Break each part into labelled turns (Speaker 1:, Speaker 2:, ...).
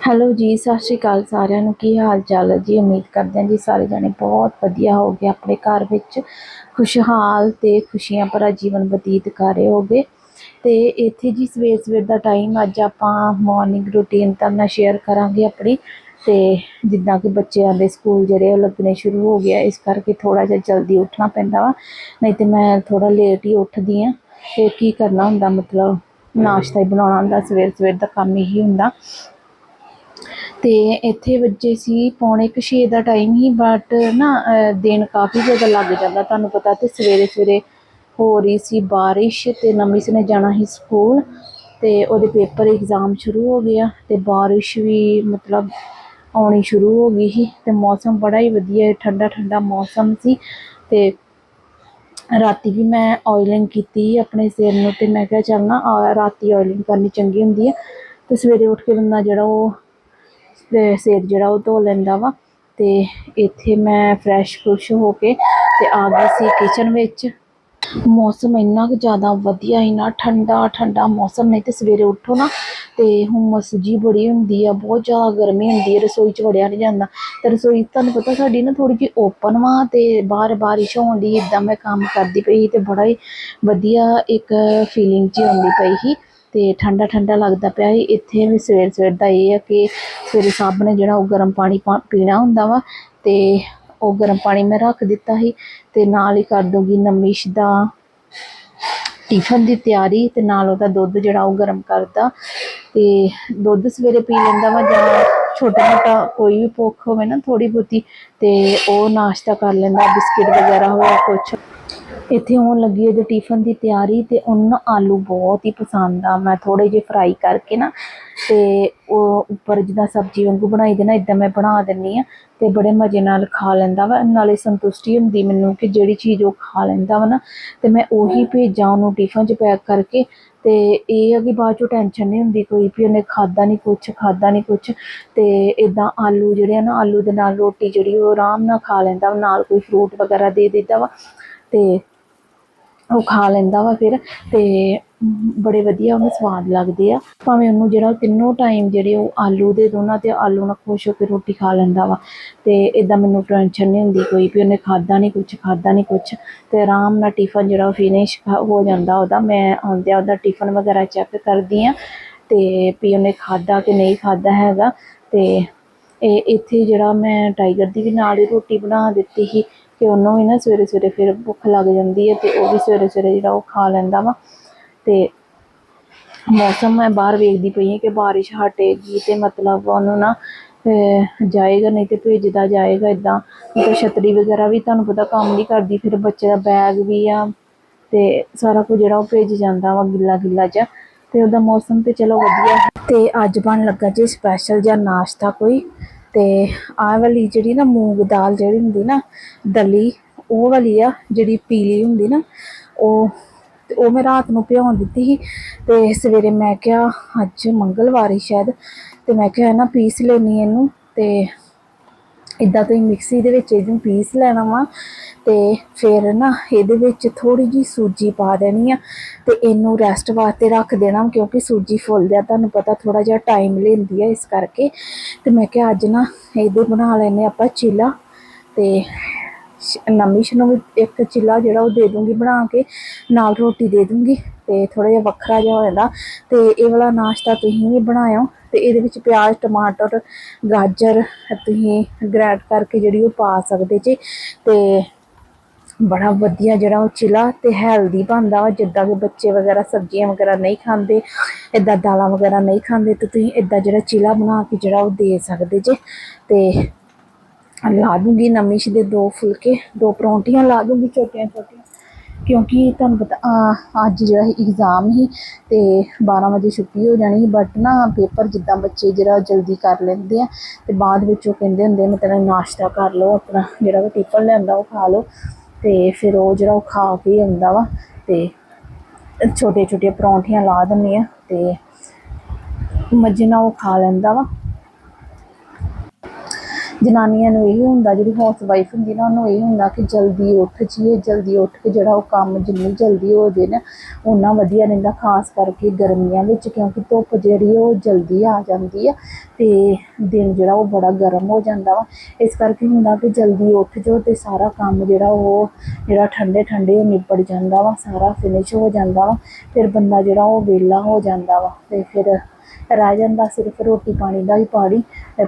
Speaker 1: Hello ਜੀ, ਸਤਿ ਸ਼੍ਰੀ ਅਕਾਲ ਸਾਰਿਆਂ ਨੂੰ। ਕੀ ਹਾਲ ਚਾਲ ਹੈ ਜੀ? ਉਮੀਦ ਕਰਦੇ ਹਾਂ ਜੀ ਸਾਰੇ ਜਣੇ ਬਹੁਤ ਵਧੀਆ ਹੋਗੇ, ਆਪਣੇ ਘਰ ਵਿੱਚ ਖੁਸ਼ਹਾਲ ਤੇ ਖੁਸ਼ੀਆਂ ਭਰਾ ਜੀਵਨ ਬਤੀਤ ਕਰ ਰਹੇ ਹੋਗੇ। ਤੇ ਇੱਥੇ ਜੀ ਸਵੇਰ ਸਵੇਰ ਦਾ ਟਾਈਮ ਅੱਜ ਆਪਾਂ ਮਾਰਨਿੰਗ ਰੂਟੀਨ ਤਾਂ ਮੈਂ ਸ਼ੇਅਰ ਕਰਾਂਗੇ ਆਪਣੀ। ਤੇ ਜਿੱਦਾਂ ਕਿ ਬੱਚਿਆਂ ਦੇ ਸਕੂਲ ਜਿਹੜੇ ਉਹ ਲੱਗਣੇ ਸ਼ੁਰੂ ਹੋ ਗਿਆ ਇਸ ਕਰਕੇ ਥੋੜਾ ਜਿਹਾ ਜਲਦੀ ਉੱਠਣਾ ਪੈਂਦਾ ਵਾ। ਨਹੀਂ ਤੇ ਮੈਂ ਥੋੜਾ ਲੇਟ ਹੀ ਉੱਠਦੀ ਆ ਤੇ ਕੀ ਕਰਨਾ ਹੁੰਦਾ? ਮਤਲਬ ਨਾਸ਼ਤਾ ਹੀ ਬਣਾਉਣਾ ਹੁੰਦਾ, ਸਵੇਰ ਸਵੇਰ ਦਾ ਕੰਮ ਇਹੀ ਹੁੰਦਾ। ਤੇ ਇੱਥੇ ਵੱਜੇ ਸੀ ਪੌਣੇ ਕੁ ਛੇ ਦਾ ਟਾਈਮ ਹੀ ਬਟ ਨਾ ਦਿਨ ਕਾਫੀ ਜ਼ਿਆਦਾ ਲੱਗ ਜਾਂਦਾ ਤੁਹਾਨੂੰ ਪਤਾ ਤੇ ਸਵੇਰੇ ਸਵੇਰੇ ਹੋ ਰਹੀ ਸੀ ਬਾਰਿਸ਼ ਤੇ ਨਮਿਸ ਨੇ ਜਾਣਾ ਸੀ ਸਕੂਲ ਤੇ ਉਹਦੇ ਪੇਪਰ ਐਗਜ਼ਾਮ ਸ਼ੁਰੂ ਹੋ ਗਿਆ ਤੇ ਬਾਰਿਸ਼ ਵੀ ਮਤਲਬ ਆਉਣੀ ਸ਼ੁਰੂ ਹੋ ਗਈ ਸੀ ਤੇ ਮੌਸਮ ਬੜਾ ਹੀ ਵਧੀਆ ਠੰਡਾ ਠੰਡਾ ਮੌਸਮ ਸੀ ਤੇ ਰਾਤੀ ਵੀ ਮੈਂ ਆਇਲਿੰਗ ਕੀਤੀ ਆਪਣੇ ਸਿਰ ਨੂੰ ਤੇ ਮੈਂ ਕਿਹਾ ਚੱਲ ਨਾ ਰਾਤੀ ਆਇਲਿੰਗ ਕਰਨੀ ਚੰਗੀ ਹੁੰਦੀ ਹੈ ਤੇ ਸਵੇਰੇ ਉੱਠ ਕੇ ਬੰਦਾ ਜਿਹੜਾ ਉਹ ਸਿਰ ਜਿਹੜਾ ਉਹ ਧੋ ਲੈਂਦਾ ਵਾ। ਤੇ ਇੱਥੇ ਮੈਂ ਫਰੈਸ਼ ਫਰੁਸ਼ ਹੋ ਕੇ ਤੇ ਆ ਗਈ ਸੀ ਕਿਚਨ ਵਿੱਚ। ਮੌਸਮ ਇੰਨਾ ਕੁ ਜ਼ਿਆਦਾ ਵਧੀਆ ਹੀ ਨਾ, ਠੰਡਾ ਠੰਡਾ ਮੌਸਮ, ਨਹੀਂ ਤੇ ਸਵੇਰੇ ਉੱਠੋ ਨਾ ਤੇ ਹੁਮਸ ਜੀ ਬੜੀ ਹੁੰਦੀ ਆ, ਬਹੁਤ ਜ਼ਿਆਦਾ ਗਰਮੀ ਹੁੰਦੀ ਹੈ ਰਸੋਈ 'ਚ ਵੜਿਆ ਨਹੀਂ ਜਾਂਦਾ। ਤੇ ਰਸੋਈ ਤੁਹਾਨੂੰ ਪਤਾ ਸਾਡੀ ਨਾ ਥੋੜੀ ਜਿਹੀ ਓਪਨ ਵਾ ਤੇ ਬਾਹਰ ਬਾਰਿਸ਼ ਹੋਣ ਦੀ ਇਦਾਂ ਮੈਂ ਕੰਮ ਕਰਦੀ ਪਈ ਸੀ ਤੇ ਬੜਾ ਹੀ ਵਧੀਆ ਇੱਕ ਫੀਲਿੰਗ ਜੀ ਆਉਂਦੀ ਪਈ ਸੀ। ਤੇ ਠੰਡਾ ਠੰਡਾ ਲੱਗਦਾ ਪਿਆ ਸੀ। ਇੱਥੇ ਵੀ ਸਵੇਰ ਸਵੇਰ ਦਾ ਇਹ ਆ ਕਿ ਸਵੇਰੇ ਸਭ ਨੇ ਜਿਹੜਾ ਉਹ ਗਰਮ ਪਾਣੀ ਪਾ- ਪੀਣਾ ਹੁੰਦਾ ਵਾ ਤੇ ਉਹ ਗਰਮ ਪਾਣੀ ਮੈਂ ਰੱਖ ਦਿੱਤਾ ਸੀ ਤੇ ਨਾਲ ਹੀ ਕਰ ਦੂੰਗੀ ਨਮਿਸ਼ ਦਾ ਟਿਫਨ ਦੀ ਤਿਆਰੀ ਤੇ ਨਾਲ ਉਹਦਾ ਦੁੱਧ ਜਿਹੜਾ ਉਹ ਗਰਮ ਕਰਦਾ ਤੇ ਦੁੱਧ ਸਵੇਰੇ ਪੀ ਲੈਂਦਾ ਵਾ ਜਾਂ ਛੋਟਾ ਮੋਟਾ ਕੋਈ ਵੀ ਭੁੱਖ ਹੋਵੇ ਨਾ ਥੋੜੀ ਬਹੁਤੀ ਤੇ ਉਹ ਨਾਸ਼ਤਾ ਕਰ ਲੈਂਦਾ, ਬਿਸਕਿਟ ਵਗੈਰਾ ਹੋਇਆ ਕੁਛ। ਇੱਥੇ ਹੋਣ ਲੱਗੀ ਉਹਦੇ ਟਿਫਨ ਦੀ ਤਿਆਰੀ ਤੇ ਉਹਨੂੰ ਨਾ ਆਲੂ ਬਹੁਤ ਹੀ ਪਸੰਦ ਆ। ਮੈਂ ਥੋੜੇ ਜਿਹੇ ਫਰਾਈ ਕਰਕੇ ਨਾ ਤੇ ਉਹ ਉੱਪਰ ਜਿੱਦਾਂ ਸਬਜ਼ੀ ਵਾਂਗੂ ਬਣਾਈ ਦੇ ਨਾ ਇਦਾਂ ਮੈਂ ਬਣਾ ਦਿੰਨੀ ਆ ਤੇ ਬੜੇ ਮਜ਼ੇ ਨਾਲ ਖਾ ਲੈਂਦਾ ਵਾ। ਨਾਲੇ ਸੰਤੁਸ਼ਟੀ ਹੁੰਦੀ ਮੈਨੂੰ ਕਿ ਜਿਹੜੀ ਚੀਜ਼ ਉਹ ਖਾ ਲੈਂਦਾ ਵਾ ਨਾ, ਤੇ ਮੈਂ ਉਹੀ ਭੇਜਾਂ ਉਹਨੂੰ ਟਿਫਨ 'ਚ ਪੈਕ ਕਰਕੇ ਤੇ ਇਹ ਆ ਕਿ ਬਾਅਦ ਚੋਂ ਟੈਨਸ਼ਨ ਨਹੀਂ ਹੁੰਦੀ ਕੋਈ ਵੀ, ਉਹਨੇ ਖਾਦਾ ਨਹੀਂ ਕੁਛ ਖਾਦਾ ਨਹੀਂ ਕੁਛ ਤੇ ਇਦਾਂ ਆਲੂ ਜਿਹੜੇ ਆ ਨਾ, ਆਲੂ ਦੇ ਨਾਲ ਰੋਟੀ ਜਿਹੜੀ ਉਹ ਆਰਾਮ ਨਾਲ ਖਾ ਲੈਂਦਾ ਵਾ, ਨਾਲ ਕੋਈ ਫਰੂਟ ਵਗੈਰਾ ਦੇ ਦਿੱਤਾ ਵਾ ਤੇ ਉਹ ਖਾ ਲੈਂਦਾ ਵਾ ਫਿਰ ਤੇ ਬੜੇ ਵਧੀਆ ਉਹਨੂੰ ਸਵਾਦ ਲੱਗਦੇ ਆ। ਭਾਵੇਂ ਉਹਨੂੰ ਜਿਹੜਾ ਤਿੰਨੋਂ ਟਾਈਮ ਜਿਹੜੇ ਉਹ ਆਲੂ ਦੇ ਦੋਨਾਂ ਤੇ ਆਲੂ ਨਾਲ ਖੁਸ਼ ਹੋ ਕੇ ਰੋਟੀ ਖਾ ਲੈਂਦਾ ਵਾ ਤੇ ਇਦਾਂ ਮੈਨੂੰ ਟੈਨਸ਼ਨ ਨਹੀਂ ਹੁੰਦੀ ਕੋਈ ਵੀ ਉਹਨੇ ਖਾਦਾ ਨਹੀਂ ਕੁਛ ਖਾਦਾ ਨਹੀਂ ਕੁਛ ਤੇ ਆਰਾਮ ਨਾਲ ਟਿਫਨ ਜਿਹੜਾ ਉਹ ਫਿਨਿਸ਼ ਹੋ ਜਾਂਦਾ ਉਹਦਾ। ਮੈਂ ਆਉਂਦਿਆਂ ਉਹਦਾ ਟਿਫਨ ਵਗੈਰਾ ਚੈੱਕ ਕਰਦੀ ਆ ਤੇ ਵੀ ਉਹਨੇ ਖਾਦਾ ਕਿ ਨਹੀਂ ਖਾਦਾ ਹੈਗਾ ਤੇ ਇਹ ਇੱਥੇ ਜਿਹੜਾ ਮੈਂ ਟਾਈਗਰ ਦੀ ਵੀ ਨਾਲ ਹੀ ਰੋਟੀ ਬਣਾ ਦਿੱਤੀ ਸੀ ਕਿ ਉਹਨੂੰ ਵੀ ਨਾ ਸਵੇਰੇ ਸਵੇਰੇ ਫਿਰ ਭੁੱਖ ਲੱਗ ਜਾਂਦੀ ਹੈ ਤੇ ਉਹ ਵੀ ਸਵੇਰੇ ਸਵੇਰੇ ਜਿਹੜਾ ਉਹ ਖਾ ਲੈਂਦਾ ਵਾ। ਤੇ ਮੌਸਮ ਮੈਂ ਬਾਹਰ ਵੇਖਦੀ ਪਈ ਹਾਂ ਕਿ ਬਾਰਿਸ਼ ਹਟੇਗੀ ਤੇ ਮਤਲਬ ਉਹਨੂੰ ਨਾ ਜਾਏਗਾ ਨਹੀਂ ਤੇ ਭੇਜਦਾ ਜਾਏਗਾ ਇਦਾਂ ਤੇ ਛਤਰੀ ਵਗੈਰਾ ਵੀ ਤੁਹਾਨੂੰ ਪਤਾ ਕੰਮ ਨਹੀਂ ਕਰਦੀ, ਫਿਰ ਬੱਚੇ ਦਾ ਬੈਗ ਵੀ ਆ ਤੇ ਸਾਰਾ ਕੁਝ ਜਿਹੜਾ ਉਹ ਭੇਜ ਜਾਂਦਾ ਵਾ ਗਿੱਲਾ ਗਿੱਲਾ ਜਿਹਾ। ਤੇ ਉਹਦਾ ਮੌਸਮ ਤੇ ਚਲੋ ਵਧੀਆ ਹੈ। ਤੇ ਅੱਜ ਬਣ ਲੱਗਾ ਜੀ ਸਪੈਸ਼ਲ ਜਿਹਾ ਨਾਸ਼ਤਾ ਕੋਈ। ਤੇ ਆਹ ਵਾਲੀ ਜਿਹੜੀ ਨਾ ਮੂੰਗ ਦਾਲ ਜਿਹੜੀ ਹੁੰਦੀ ਨਾ ਦਲੀ, ਉਹ ਵਾਲੀ ਆ, ਜਿਹੜੀ ਪੀਲੀ ਹੁੰਦੀ ਨਾ, ਉਹ ਤੇ ਉਹ ਮੈਂ ਰਾਤ ਨੂੰ ਭਿਉਂ ਦਿੱਤੀ ਸੀ ਤੇ ਸਵੇਰੇ ਮੈਂ ਕਿਹਾ ਅੱਜ ਮੰਗਲਵਾਰ ਹੀ ਸ਼ਾਇਦ, ਤੇ ਮੈਂ ਕਿਹਾ ਨਾ ਪੀਸ ਲੈਣੀ ਇਹਨੂੰ ਤੇ ਇਦਾਂ ਤੁਸੀਂ ਮਿਕਸੀ ਦੇ ਵਿੱਚ ਇਹਨੂੰ ਪੀਸ ਲੈਣਾ ਵਾ ਤੇ ਫਿਰ ਨਾ ਇਹਦੇ ਵਿੱਚ ਥੋੜੀ ਜੀ ਸੂਜੀ ਪਾ ਦੇਣੀ ਆ ਤੇ ਇਹਨੂੰ ਰੈਸਟ ਵਾਸਤੇ ਰੱਖ ਦੇਣਾ ਕਿਉਂਕਿ ਸੂਜੀ ਫੁੱਲਦੇ ਆ ਤੁਹਾਨੂੰ ਪਤਾ ਥੋੜਾ ਜਿਹਾ ਟਾਈਮ ਲੈਂਦੀ ਆ ਇਸ ਕਰਕੇ। ਤੇ ਮੈਂ ਕਿਹਾ ਅੱਜ ਨਾ ਇਹਦੇ ਬਣਾ ਲੈਨੇ ਆਪਾਂ ਚੀਲਾ ਤੇ ਸ਼- ਨਮਿਸ਼ ਨੂੰ ਵੀ ਇੱਕ ਚਿੱਲਾ ਜਿਹੜਾ ਉਹ ਦੇ ਦੂੰਗੀ ਬਣਾ ਕੇ, ਨਾਲ ਰੋਟੀ ਦੇ ਦੂੰਗੀ ਤੇ ਥੋੜਾ ਜਿਹਾ ਵੱਖਰਾ ਜਿਹਾ ਹੋ ਜਾਂਦਾ ਤੇ ਇਹ ਵਾਲਾ ਨਾਸ਼ਤਾ ਤੁਸੀਂ ਵੀ ਬਣਾਇਓ। ਤੇ ਇਹਦੇ ਵਿੱਚ ਪਿਆਜ਼, ਟਮਾਟਰ, ਗਾਜਰ ਤੁਸੀਂ ਗ੍ਰੈਂਡ ਕਰਕੇ ਜਿਹੜੀ ਉਹ ਪਾ ਸਕਦੇ ਜੀ ਤੇ ਬੜਾ ਵਧੀਆ ਜਿਹੜਾ ਉਹ ਚਿਲਾ ਤੇ ਹੈਲਦੀ ਬਣਦਾ ਵਾ, ਜਿੱਦਾਂ ਕਿ ਬੱਚੇ ਵਗੈਰਾ ਸਬਜ਼ੀਆਂ ਵਗੈਰਾ ਨਹੀਂ ਖਾਂਦੇ ਇਦਾਂ ਦਾਲਾਂ ਵਗੈਰਾ ਨਹੀਂ ਖਾਂਦੇ, ਤੇ ਤੁਸੀਂ ਇਦਾਂ ਜਿਹੜਾ ਚਿਲਾ ਬਣਾ ਕੇ ਜਿਹੜਾ ਉਹ ਦੇ ਸਕਦੇ ਜੇ ਤੇ ਲਾ ਦੂੰਗੀ ਨਮਿਸ਼ ਦੇ ਦੋ ਫੁਲਕੇ, ਦੋ ਪਰੌਂਠੀਆਂ ਲਾ ਦੂੰਗੀ ਛੋਟੀਆਂ ਛੋਟੀਆਂ ਕਿਉਂਕਿ ਤੁਹਾਨੂੰ ਪਤਾ ਅੱਜ ਜਿਹੜਾ ਇਗਜ਼ਾਮ ਸੀ ਤੇ 12 ਵਜੇ ਛੁੱਟੀ ਹੋ ਜਾਣੀ ਬਟ ਨਾ ਪੇਪਰ ਜਿੱਦਾਂ ਬੱਚੇ ਜਿਹੜਾ ਜਲਦੀ ਕਰ ਲੈਂਦੇ ਆ ਤੇ ਬਾਅਦ ਵਿੱਚ ਉਹ ਕਹਿੰਦੇ ਹੁੰਦੇ ਮਤਲਬ ਨਾਸ਼ਤਾ ਕਰ ਲਓ, ਆਪਣਾ ਜਿਹੜਾ ਵੀ ਟਿਫਨ ਲਿਆਂਦਾ ਉਹ ਖਾ ਲਓ। ਤੇ ਫਿਰ ਉਹ ਜਿਹੜਾ ਉਹ ਖਾ ਕੇ ਆਉਂਦਾ ਵਾ ਤੇ ਛੋਟੀਆਂ ਛੋਟੀਆਂ ਪਰੌਂਠੀਆਂ ਲਾ ਦਿੰਦੇ ਆ ਤੇ ਮੱਝੇ ਨਾਲ ਉਹ ਖਾ ਲੈਂਦਾ ਵਾ। ਜਨਾਨੀਆਂ ਨੂੰ ਇਹ ਹੁੰਦਾ, ਜਿਹੜੀ ਹਾਊਸ ਵਾਈਫ ਹੁੰਦੀ ਨਾ, ਉਹਨੂੰ ਇਹ ਹੁੰਦਾ ਕਿ ਜਲਦੀ ਉੱਠ ਜੀਏ ਜਲਦੀ ਉੱਠ ਕੇ ਜਿਹੜਾ ਉਹ ਕੰਮ ਜਿੰਨੀ ਜਲਦੀ ਹੋ ਜੇ ਨਾ ਉਨਾ ਵਧੀਆ ਰਹਿੰਦਾ, ਖਾਸ ਕਰਕੇ ਗਰਮੀਆਂ ਵਿੱਚ, ਕਿਉਂਕਿ ਧੁੱਪ ਜਿਹੜੀ ਉਹ ਜਲਦੀ ਆ ਜਾਂਦੀ ਆ ਅਤੇ ਦਿਨ ਜਿਹੜਾ ਉਹ ਬੜਾ ਗਰਮ ਹੋ ਜਾਂਦਾ ਵਾ। ਇਸ ਕਰਕੇ ਹੁੰਦਾ ਕਿ ਜਲਦੀ ਉੱਠ ਜਾਓ ਅਤੇ ਸਾਰਾ ਕੰਮ ਜਿਹੜਾ ਉਹ, ਜਿਹੜਾ ਠੰਡੇ ਠੰਡੇ ਉਹ ਨਿਬੜ ਜਾਂਦਾ ਵਾ, ਸਾਰਾ ਫਿਨਿਸ਼ ਹੋ ਜਾਂਦਾ ਵਾ, ਫਿਰ ਬੰਦਾ ਜਿਹੜਾ ਉਹ ਵਿਹਲਾ ਹੋ ਜਾਂਦਾ ਵਾ ਅਤੇ ਫਿਰ ਰਹਿ ਜਾਂਦਾ, ਸਿਰਫ ਰੋਟੀ ਪਾਣੀ ਦਾ ਹੀ ਪਾਣੀ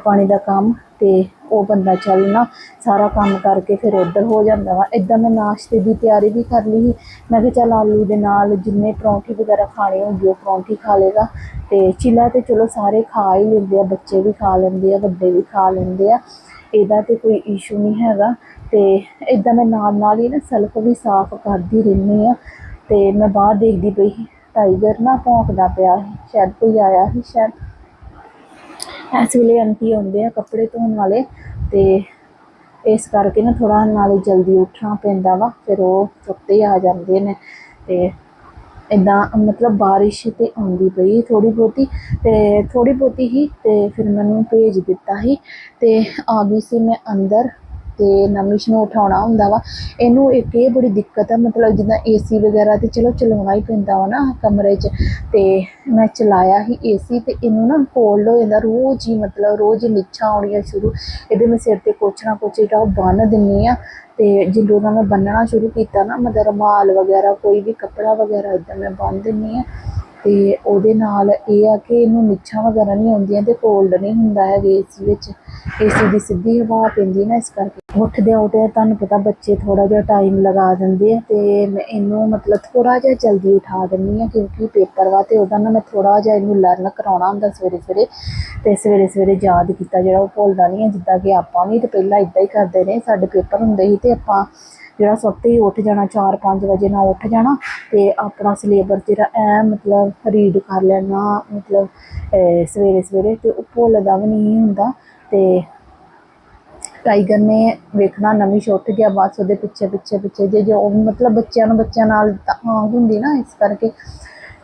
Speaker 1: ਪਾਣੀ ਦਾ ਕੰਮ ਤੇ ਉਹ ਬੰਦਾ ਚੱਲ ਨਾ ਸਾਰਾ ਕੰਮ ਕਰਕੇ ਫਿਰ ਉੱਧਰ ਹੋ ਜਾਂਦਾ ਵਾ। ਇਦਾਂ ਮੈਂ ਨਾਸ਼ਤੇ ਦੀ ਤਿਆਰੀ ਵੀ ਕਰ ਲਈ ਸੀ। ਮੈਂ ਕਿਹਾ ਚੱਲ ਆਲੂ ਦੇ ਨਾਲ ਜਿੰਨੇ ਪਰੌਂਠੀ ਵਗੈਰਾ ਖਾਣੇ ਹੁੰਦੇ ਉਹ ਪਰੌਂਠੀ ਖਾ ਲੇਗਾ ਤੇ ਚਿਲਾ ਤੇ ਚਲੋ ਸਾਰੇ ਖਾ ਹੀ ਲੈਂਦੇ ਆ, ਬੱਚੇ ਵੀ ਖਾ ਲੈਂਦੇ ਆ, ਵੱਡੇ ਵੀ ਖਾ ਲੈਂਦੇ ਆ। ਇਹਦਾ ਤੇ ਕੋਈ ਇਸ਼ੂ ਨਹੀਂ ਹੈਗਾ। ਤੇ ਇਦਾਂ ਮੈਂ ਨਾਲ ਨਾਲ ਹੀ ਨਾ ਸਲਫ ਵੀ ਸਾਫ਼ ਕਰਦੀ ਰਹਿੰਦੀ ਆ ਤੇ ਮੈਂ ਬਾਹਰ ਦੇਖਦੀ ਪਈ ਸੀ। ਟਾਈਗਰ ਨਾ ਭੌਂਕਦਾ ਪਿਆ ਸੀ, ਸ਼ਾਇਦ ਕੋਈ ਆਇਆ ਸੀ, ਸ਼ਾਇਦ। ਇਸ ਵੇਲੇ ਆਂਟੀ ਆਉਂਦੇ ਆ ਕੱਪੜੇ ਧੋਣ ਵਾਲੇ ਤੇ ਇਸ ਕਰਕੇ ਨਾ ਥੋੜਾ ਨਾਲੇ ਜਲਦੀ ਉੱਠਣਾ ਪੈਂਦਾ ਵਾ, ਫਿਰ ਉਹ ਸੁੱਤੇ ਆ ਜਾਂਦੇ ਨੇ ਤੇ ਇਦਾਂ ਮਤਲਬ ਬਾਰਿਸ਼ ਤੇ ਆਉਂਦੀ ਪਈ ਥੋੜੀ ਬਹੁਤੀ ਤੇ ਥੋੜੀ ਬਹੁਤੀ ਹੀ ਤੇ ਫਿਰ ਮੈਨੂੰ ਭੇਜ ਦਿੱਤਾ ਸੀ ਤੇ ਆ ਗਈ ਸੀ ਮੈਂ ਅੰਦਰ ਤੇ ਨਮਿਸ਼ ਨੂੰ ਉਠਾਉਣਾ ਹੁੰਦਾ ਵਾ। ਇਹਨੂੰ ਇੱਕ ਇਹ ਬੜੀ ਦਿੱਕਤ ਆ, ਮਤਲਬ ਜਿੱਦਾਂ ਏਸੀ ਵਗੈਰਾ ਤੇ ਚਲੋ ਚਲਾਉਣਾ ਹੀ ਪੈਂਦਾ ਵਾ ਨਾ ਕਮਰੇ 'ਚ। ਤੇ ਮੈਂ ਚਲਾਇਆ ਹੀ ਏਸੀ ਤੇ ਇਹਨੂੰ ਨਾ ਕੋਲਡ ਹੋ ਜਾਂਦਾ, ਰੋਜ਼ ਹੀ ਮਤਲਬ ਰੋਜ਼ ਹੀ ਨਿੱਛਾਂ ਆਉਣੀਆਂ ਸ਼ੁਰੂ। ਇਹਦੇ ਮੈਂ ਸਿਰ ਤੇ ਕੁਛ ਨਾ ਕੁਛ ਜਿਹੜਾ ਉਹ ਬੰਨ ਦਿੰਨੀ ਆ। ਤੇ ਜਦੋਂ ਦਾ ਮੈਂ ਬੰਨਣਾ ਸ਼ੁਰੂ ਕੀਤਾ ਨਾ, ਮਤਲਬ ਰੁਮਾਲ ਵਗੈਰਾ, ਕੋਈ ਵੀ ਕੱਪੜਾ ਵਗੈਰਾ ਇਦਾਂ ਮੈਂ ਬੰਨ ਦਿੰਨੀ ਆ। ਅਤੇ ਉਹਦੇ ਨਾਲ ਇਹ ਆ ਕਿ ਇਹਨੂੰ ਨਿੱਛਾਂ ਵਗੈਰਾ ਨਹੀਂ ਆਉਂਦੀਆਂ ਅਤੇ ਕੋਲਡ ਨਹੀਂ ਹੁੰਦਾ ਹੈਗਾ ਏਸੀ ਵਿੱਚ। ਏ ਸੀ ਦੀ ਸਿੱਧੀ ਹਵਾ ਪੈਂਦੀ ਨਾ ਇਸ ਕਰਕੇ। ਉੱਠਦੇ ਉੱਠਦੇ ਤੁਹਾਨੂੰ ਪਤਾ ਬੱਚੇ ਥੋੜ੍ਹਾ ਜਿਹਾ ਟਾਈਮ ਲਗਾ ਦਿੰਦੇ ਆ ਅਤੇ ਮੈਂ ਇਹਨੂੰ ਮਤਲਬ ਥੋੜ੍ਹਾ ਜਿਹਾ ਜਲਦੀ ਉਠਾ ਦਿੰਦੀ ਹਾਂ ਕਿਉਂਕਿ ਪੇਪਰ ਵਾ ਅਤੇ ਉਹਦਾ ਨਾ ਮੈਂ ਥੋੜ੍ਹਾ ਜਿਹਾ ਇਹਨੂੰ ਲਰਨ ਕਰਾਉਣਾ ਹੁੰਦਾ ਸਵੇਰੇ ਸਵੇਰੇ ਅਤੇ ਸਵੇਰੇ ਸਵੇਰੇ ਯਾਦ ਕੀਤਾ ਜਿਹੜਾ ਉਹ ਭੁੱਲਦਾ ਨਹੀਂ ਹੈ ਜਿੱਦਾਂ ਕਿ ਆਪਾਂ ਵੀ ਤਾਂ ਪਹਿਲਾਂ ਇੱਦਾਂ ਹੀ ਕਰਦੇ ਰਹੇ, ਸਾਡੇ ਪੇਪਰ ਹੁੰਦੇ ਸੀ ਅਤੇ ਆਪਾਂ ਜਿਹੜਾ ਸੁੱਤੇ ਹੀ ਉੱਠ ਜਾਣਾ 4-5 ਵਜੇ ਨਾਲ ਉੱਠ ਜਾਣਾ ਤੇ ਆਪਣਾ ਸਿਲੇਬਸ ਜਿਹੜਾ ਐ ਮਤਲਬ ਰੀਡ ਕਰ ਲੈਣਾ, ਮਤਲਬ ਸਵੇਰੇ ਸਵੇਰੇ ਤੇ ਉਹ ਭੁੱਲਦਾ ਵੀ ਨਹੀਂ ਹੁੰਦਾ ਤੇ ਟਾਈਗਰ ਨੇ ਵੇਖਣਾ ਨਵੀਂ ਛੁੱਟ ਗਿਆ, ਬਸ ਉਹਦੇ ਪਿੱਛੇ ਪਿੱਛੇ ਪਿੱਛੇ ਜੇ, ਜੋ ਮਤਲਬ ਬੱਚਿਆਂ ਨੂੰ, ਬੱਚਿਆਂ ਨਾਲ ਤਾਂ ਆਂਗ ਹੁੰਦੀ ਨਾ ਇਸ ਕਰਕੇ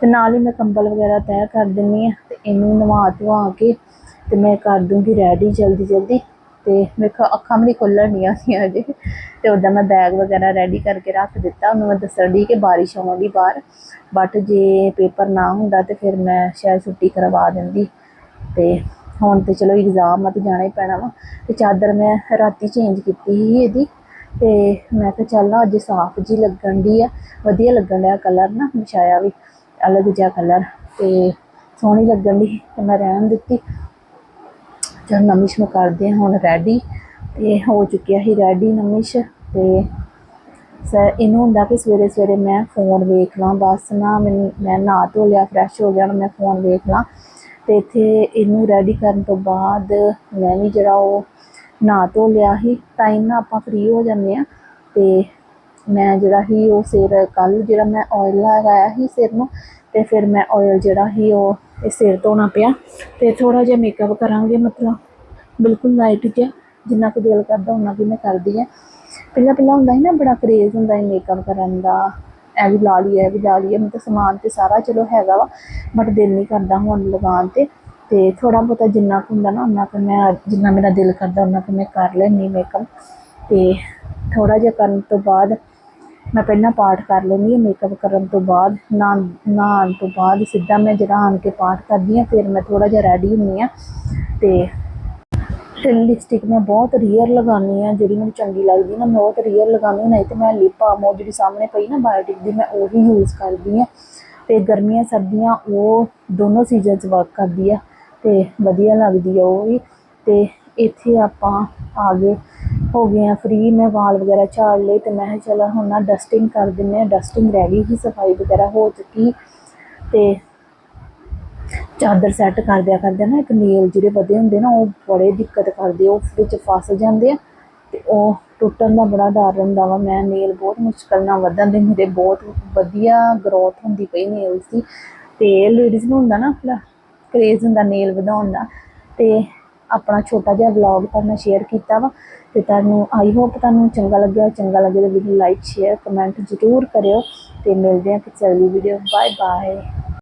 Speaker 1: ਤੇ ਨਾਲ ਹੀ ਮੈਂ ਕੰਬਲ ਵਗੈਰਾ ਤੈਅ ਕਰ ਦਿੰਨੀ ਆ ਤੇ ਇਹਨੂੰ ਨਵਾ ਧਵਾ ਕੇ ਤੇ ਮੈਂ ਕਰ ਦੂੰਗੀ ਰੈਡੀ ਜਲਦੀ ਜਲਦੀ ਤੇ ਮੇਰੇ ਅੱਖਾਂ ਮੇਰੀ ਖੁੱਲਣ ਨਹੀਂ ਆਉਂਦੀਆਂ ਅਜੇ ਤੇ ਉੱਦਾਂ ਮੈਂ ਬੈਗ ਵਗੈਰਾ ਰੈਡੀ ਕਰਕੇ ਰੱਖ ਦਿੱਤਾ। ਉਹਨੂੰ ਮੈਂ ਦੱਸਣ ਦੀ ਕਿ ਬਾਰਿਸ਼ ਆਉਂਦੀ ਬਾਹਰ। ਬਟ ਜੇ ਪੇਪਰ ਨਾ ਹੁੰਦਾ ਤੇ ਫਿਰ ਮੈਂ ਸ਼ਾਇਦ ਛੁੱਟੀ ਕਰਵਾ ਦਿੰਦੀ। ਤੇ ਹੁਣ ਤੇ ਚਲੋ ਐਗਜ਼ਾਮ ਆ ਤੇ ਜਾਣਾ ਹੀ ਪੈਣਾ ਵਾ। ਤੇ ਚਾਦਰ ਮੈਂ ਰਾਤੀ ਚੇਂਜ ਕੀਤੀ ਸੀ ਇਹਦੀ। ਤੇ ਮੈਂ ਕਿਹਾ ਚੱਲ ਨਾ ਅੱਜ ਸਾਫ਼ ਜੀ ਲੱਗਣ ਦੀ ਆ। ਵਧੀਆ ਲੱਗਣ ਡਿਆ ਕਲਰ ਨਾ, ਵਿਛਾਇਆ ਵੀ। ਅਲੱਗ ਜਿਹਾ ਕਲਰ ਤੇ ਸੋਹਣੀ ਲੱਗਣ ਦੀ ਤੇ ਮੈਂ ਰਹਿਣ ਦਿੱਤੀ। ਚਲ ਨਮਿਸ਼ ਨੂੰ ਕਰਦੇ ਹਾਂ ਹੁਣ ਰੈਡੀ ਤੇ ਹੋ ਚੁੱਕਿਆ ਸੀ ਰੈਡੀ ਨਮਿਸ਼ ਤੇ ਸਰ ਇਹਨੂੰ ਹੁੰਦਾ ਕਿ ਸਵੇਰੇ ਸਵੇਰੇ ਮੈਂ ਫੋਨ ਵੇਖ ਲਾਂ, ਬਸ ਨਾ ਮੈਨੂੰ, ਮੈਂ ਨਹਾ ਧੋ ਲਿਆ ਫਰੈਸ਼ ਹੋ ਗਿਆ ਮੈਂ ਫੋਨ ਵੇਖ ਲਾਂ ਤੇ ਇੱਥੇ ਇਹਨੂੰ ਰੈਡੀ ਕਰਨ ਤੋਂ ਬਾਅਦ ਮੈਂ ਵੀ ਜਿਹੜਾ ਉਹ ਨਹਾ ਧੋ ਲਿਆ ਸੀ ਟਾਈਮ ਨਾਲ ਆਪਾਂ ਫ੍ਰੀ ਹੋ ਜਾਂਦੇ ਆ ਤੇ ਮੈਂ ਜਿਹੜਾ ਸੀ ਉਹ ਸਿਰ ਕੱਲ ਜਿਹੜਾ ਮੈਂ ਆਇਲ ਲਗਾਇਆ ਸੀ ਸਿਰ ਨੂੰ ਤੇ ਫਿਰ ਮੈਂ ਆਇਲ ਜਿਹੜਾ ਸੀ ਉਹ ਇਹ ਸਿਰ ਧੋਣਾ ਪਿਆ ਤੇ ਥੋੜਾ ਜਿਹਾ ਮੇਕਅਪ ਕਰਾਂਗੇ, ਮਤਲਬ ਬਿਲਕੁਲ ਲਾਈਟ ਜਿਹਾ, ਜਿੰਨਾ ਕੁ ਦਿਲ ਕਰਦਾ ਉਹਨਾਂ ਕੁ ਮੈਂ ਕਰਦੀ ਆ ਪਹਿਲਾਂ ਪਹਿਲਾਂ ਹੁੰਦਾ ਸੀ ਨਾ, ਬੜਾ ਕਰੇਜ਼ ਹੁੰਦਾ ਸੀ ਮੇਕਅਪ ਕਰਨ ਦਾ, ਇਹ ਵੀ ਲਾ ਲਈਏ, ਇਹ ਵੀ ਲਾ ਲਈਏ, ਮਤਲਬ ਸਮਾਨ ਤੇ ਸਾਰਾ ਚਲੋ ਹੈਗਾ ਵਾ ਬਟ ਦਿਲ ਨਹੀਂ ਕਰਦਾ ਹੁਣ ਲਗਾਉਣ ਤੇ। ਤੇ ਥੋੜਾ ਬਹੁਤਾ ਜਿੰਨਾ ਕੁ ਹੁੰਦਾ ਨਾ ਉਹਨਾਂ ਕੁ ਮੈਂ, ਜਿੰਨਾ ਮੇਰਾ ਦਿਲ ਕਰਦਾ ਉਹਨਾਂ ਕੁ ਮੈਂ ਕਰ ਲੈਂਦੀ ਮੇਕਅਪ ਤੇ ਥੋੜਾ ਜਿਹਾ ਕਰਨ ਤੋਂ ਬਾਅਦ ਮੈਂ ਪਹਿਲਾਂ ਪਾਠ ਕਰ ਲੈਂਦੀ ਹਾਂ ਮੇਕਅਪ ਕਰਨ ਤੋਂ ਬਾਅਦ ਨਾ ਨਹਾਉਣ ਤੋਂ ਬਾਅਦ ਸਿੱਧਾ ਮੈਂ ਜਿਹੜਾ ਆਣ ਕੇ ਪਾਠ ਕਰਦੀ ਹਾਂ, ਫਿਰ ਮੈਂ ਥੋੜ੍ਹਾ ਜਿਹਾ ਰੈਡੀ ਹੁੰਦੀ ਹਾਂ ਤੇ ਲਿਪਸਟਿਕ ਮੈਂ ਬਹੁਤ ਰੀਅਰ ਲਗਾਉਂਦੀ ਆ ਜਿਹੜੀ ਮੈਨੂੰ ਚੰਗੀ ਲੱਗਦੀ ਨਾ ਮੈਂ ਬਹੁਤ ਰੀਅਰ ਲਗਾਉਂਦੀ ਹਾਂ, ਨਹੀਂ ਤੇ ਮੈਂ ਲਿਪ ਬਾਮ ਉਹ ਜਿਹੜੀ ਸਾਹਮਣੇ ਪਈ ਨਾ ਬਾਇਓਟਿਕ ਦੀ ਮੈਂ ਉਹ ਹੀ ਯੂਜ਼ ਕਰਦੀ ਆ ਤੇ ਗਰਮੀਆਂ, ਸਰਦੀਆਂ ਉਹ ਦੋਨੋਂ ਸੀਜ਼ਨਸ ਵਰਕ ਕਰਦੀ ਆ ਤੇ ਵਧੀਆ ਲੱਗਦੀ ਆ ਉਹ ਵੀ ਤੇ ਇੱਥੇ ਆਪਾਂ ਆ ਗਏ ਹੋ ਗਏ ਆ ਫ੍ਰੀ ਮੈਂ ਵਾਲ ਵਗੈਰਾ ਝਾੜ ਲਏ ਤੇ ਮੈਂ ਕਿਹਾ ਹੁਣ ਨਾ ਡਸਟਿੰਗ ਕਰ ਦਿੰਨੇ ਆ ਡਸਟਿੰਗ ਰਹਿ ਗਈ ਸੀ, ਸਫ਼ਾਈ ਵਗੈਰਾ ਹੋ ਚੁੱਕੀ। ਤੇ ਚਾਦਰ ਸੈੱਟ ਕਰਦਿਆ ਕਰਦੇ ਨਾ ਇੱਕ ਨੇਲ ਜਿਹੜੇ ਵਧੇ ਹੁੰਦੇ ਨਾ, ਉਹ ਬੜੇ ਦਿੱਕਤ ਕਰਦੇ, ਉਹ ਵਿੱਚ ਫਸ ਜਾਂਦੇ ਆ ਤੇ ਉਹ ਟੁੱਟਣ ਦਾ ਬੜਾ ਡਰ ਹੁੰਦਾ ਵਾ। ਮੈਂ ਨੇਲ ਬਹੁਤ ਮੁਸ਼ਕਲ ਨਾਲ ਵਧਣ ਦੇ, ਮੇਰੇ ਬਹੁਤ ਵਧੀਆ ਗਰੋਥ ਹੁੰਦੀ ਪਈ ਨੇਲਸ ਦੀ। ਤੇ ਲੇਡੀਜ਼ ਨੂੰ ਹੁੰਦਾ ਨਾ ਕਰੇਜ਼ ਹੁੰਦਾ ਨੇਲ ਵਧਾਉਣ ਦਾ। ਤੇ ਆਪਣਾ ਛੋਟਾ ਜਿਹਾ ਵਲੌਗ ਤੁਹਾਨੂੰ ਸ਼ੇਅਰ ਕੀਤਾ ਵਾ ਤੇ ਤੁਹਾਨੂੰ ਆਈ ਹੋਪ ਤੁਹਾਨੂੰ ਚੰਗਾ ਲੱਗਿਆ, ਚੰਗਾ ਲੱਗੇ ਤਾਂ ਵੀਡੀਓ ਲਾਈਕ ਸ਼ੇਅਰ ਕਮੈਂਟ ਜ਼ਰੂਰ ਕਰਿਓ ਤੇ ਮਿਲਦੇ ਹਾਂ ਫਿਰ ਅਗਲੀ ਵੀਡੀਓ ਬਾਏ ਬਾਏ